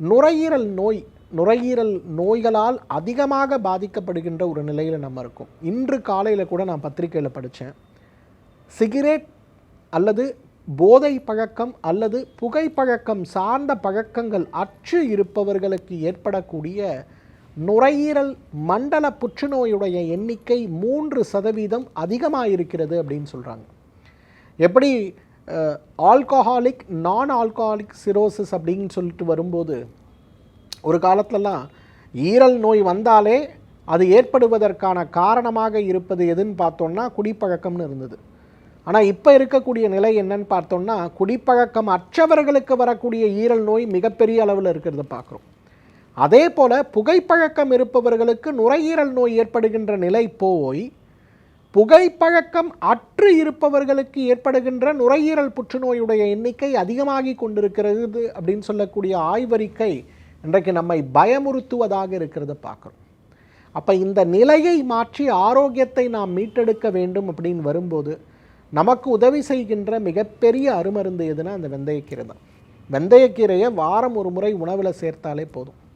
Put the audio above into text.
நுரையீரல் நோய் நுரையீரல் நோய்களால் அதிகமாக பாதிக்கப்படுகின்ற ஒரு நிலையில் நம்ம இருக்கோம். இன்று காலையில் கூட நான் பத்திரிகையில் படித்தேன் சிகரெட் அல்லது போதை பழக்கம் அல்லது புகைப்பழக்கம் சார்ந்த பழக்கங்கள் அச்சு இருப்பவர்களுக்கு ஏற்படக்கூடிய நுரையீரல் மண்டல புற்றுநோயுடைய எண்ணிக்கை மூன்று சதவீதம் அதிகமாக இருக்கிறது அப்படின்னு சொல்கிறாங்க எப்படி ஆல்கஹாலிக் நான் ஆல்கஹாலிக் சிரோசிஸ் அப்படின்னு சொல்லிட்டு வரும்போது ஒரு காலத்துலலாம் ஈரல் நோய் வந்தாலே அது ஏற்படுவதற்கான காரணமாக இருப்பது எதுன்னு பார்த்தோம்னா குடிப்பழக்கம்னு இருந்தது. ஆனால் இப்போ இருக்கக்கூடிய நிலை என்னன்னு பார்த்தோம்னா குடிப்பழக்கம் அற்றவர்களுக்கு வரக்கூடிய ஈரல் நோய் மிகப்பெரிய அளவில் இருக்கிறத பார்க்குறோம். அதே போல் புகைப்பழக்கம் இருப்பவர்களுக்கு நுரையீரல் நோய் ஏற்படுகின்ற நிலை போய் புகைப்பழக்கம் அற்று இருப்பவர்களுக்கு ஏற்படுகின்ற நுரையீரல் புற்றுநோயுடைய எண்ணிக்கை அதிகமாகி கொண்டிருக்கிறது அப்படின்னு சொல்லக்கூடிய ஆய்வறிக்கை இன்றைக்கு நம்மை பயமுறுத்துவதாக இருக்கிறத பார்க்குறோம். அப்போ இந்த நிலையை மாற்றி ஆரோக்கியத்தை நாம் மீட்டெடுக்க வேண்டும் அப்படின்னு வரும்போது நமக்கு உதவி செய்கின்ற மிகப்பெரிய அருமருந்து எதுனா அந்த வெந்தயக்கீரை தான். வெந்தயக்கீரையை வாரம் ஒரு முறை உணவில் சேர்த்தாலே போதும்.